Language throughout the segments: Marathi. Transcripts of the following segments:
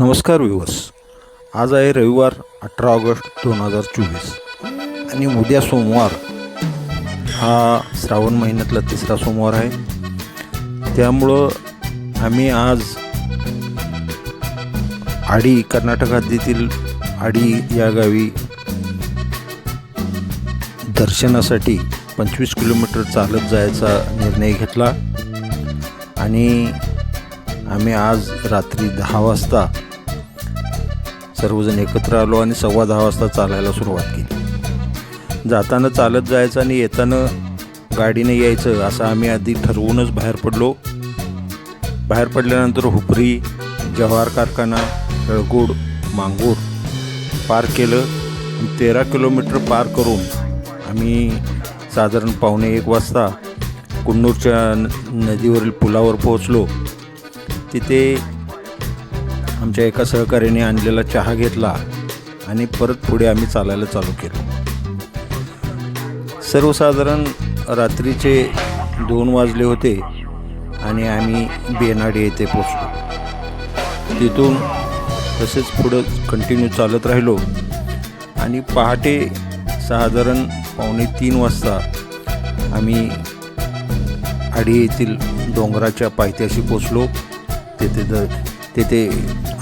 नमस्कार विवस आज आहे रविवार अठरा ऑगस्ट दोन हजार चोवीस. आणि उद्या सोमवार हा श्रावण महिन्यातला तिसरा सोमवार आहे. त्यामुळं आम्ही आज आडी कर्नाटक हद्दीतील आडी या गावी दर्शनासाठी पंचवीस किलोमीटर चालत जायचा निर्णय घेतला. आणि आम्ही आज रात्री दहा वाजता सर्वजण एकत्र आलो आणि सव्वा दहा वाजता चालायला सुरुवात केली. जाताना चालत जायचं आणि येताना गाडीने यायचं असं आम्ही आधी ठरवूनच बाहेर पडलो. बाहेर पडल्यानंतर हुपरी जव्हार कारखाना तळगोड मांगूर पार केलं. तेरा किलोमीटर पार करून आम्ही साधारण पावणे एक वाजता कुन्नूरच्या न नदीवरील पुलावर पोहोचलो. तिथे आमच्या एका सहकार्याने आणलेला चहा घेतला आणि परत पुढे आम्ही चालायला चालू केलं. सर्वसाधारण रात्रीचे दोन वाजले होते आणि आम्ही बेनाडी येथे पोचलो तिथून तसेच पुढं कंटिन्यू चालत राहिलो आणि पहाटे साधारण पावणे तीन वाजता आम्ही आडी येथील डोंगराच्या पायथ्याशी पोचलो तेथे द तेथे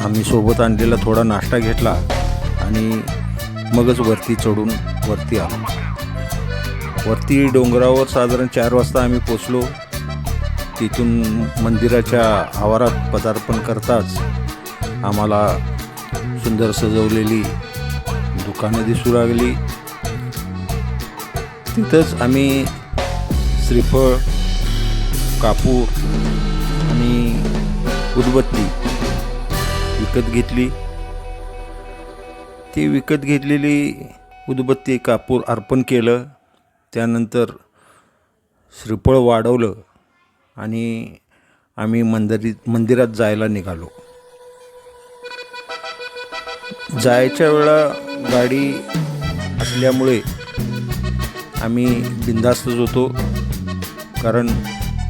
आम्ही सोबत आणलेला थोडा नाश्ता घेतला आणि मगच वरती चढून वरती आलो. वरती डोंगरावर साधारण चार वाजता आम्ही पोचलो. तिथून मंदिराच्या आवारात पदार्पण करताच आम्हाला सुंदर सजवलेली दुकानं दिसू लागली. तिथंच आम्ही श्रीफळ कापूर आणि उदबत्ती विकत घेतली. ती विकत घेतलेली उदबत्ती कापूर अर्पण केलं. त्यानंतर श्रीफळ वाढवलं आणि आम्ही मंदिरीत मंदिरात जायला निघालो. जायच्या वेळा गाडी असल्यामुळे आम्ही बिंदास्तच होतो. कारण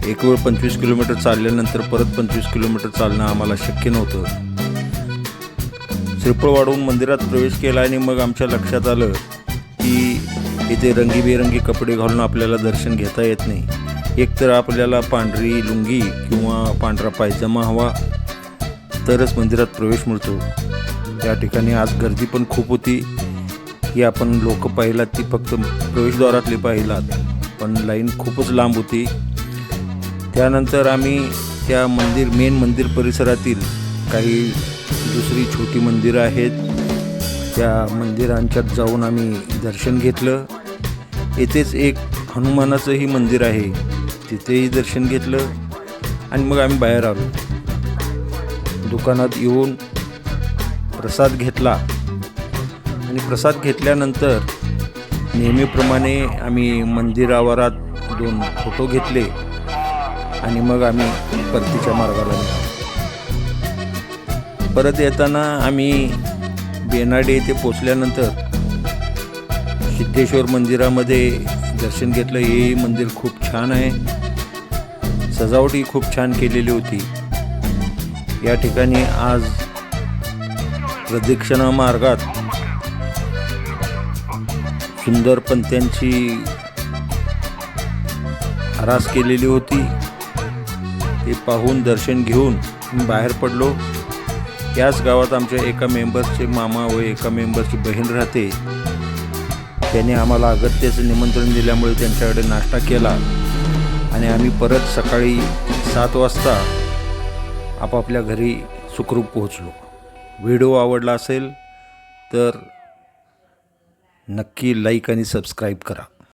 एक वेळ पंचवीस किलोमीटर चालल्यानंतर परत पंचवीस किलोमीटर चालणं आम्हाला शक्य नव्हतं. त्रिपळ वाढवून मंदिरात प्रवेश केला आणि मग आमच्या लक्षात आलं की इथे रंगीबेरंगी कपडे घालून आपल्याला दर्शन घेता येत नाही. एकतर आपल्याला पांढरी लुंगी किंवा पांढरा पायजमा हवा तरच मंदिरात प्रवेश मिळतो. त्या ठिकाणी आज गर्दी पण खूप होती. ही आपण लोक पाहिलात ती फक्त प्रवेशद्वारातली पाहिलात पण लाईन खूपच लांब होती. त्यानंतर आम्ही त्या मंदिर मेन मंदिर परिसरातील काही दुसरी छोटी मंदिरं आहेत. त्या मंदिरांच्यात जाऊन आम्ही दर्शन घेतलं. येथेच एक हनुमानाचंही मंदिर आहे. तिथेही दर्शन घेतलं आणि मग आम्ही बाहेर आलो. दुकानात येऊन प्रसाद घेतला. आणि प्रसाद घेतल्यानंतर नेहमीप्रमाणे आम्ही मंदिरावरात दोन फोटो घेतले. आणि मग आम्ही परतीच्या मार्गाला निघालो. परत येताना आम्ही बेनाडे येथे पोचल्यानंतर सिद्धेश्वर मंदिरामध्ये दर्शन घेतलं. हे मंदिर खूप छान आहे. सजावटही खूप छान केलेली होती. या ठिकाणी आज प्रदक्षिणा मार्गात सुंदर पंत्यांची आरास केलेली होती. ते पाहून दर्शन घेऊन बाहेर पडलो. याच गावात आमच्या एका मेंबरचे मामा व एका मेंबरची बहीण राहते. त्याने आम्हाला अगत्याचं निमंत्रण दिल्यामुळे त्यांच्याकडे नाश्ता केला आणि आम्ही परत सकाळी सात वाजता आपापल्या घरी सुखरूप पोहोचलो. व्हिडिओ आवडला असेल तर नक्की लाईक आणि सबस्क्राईब करा.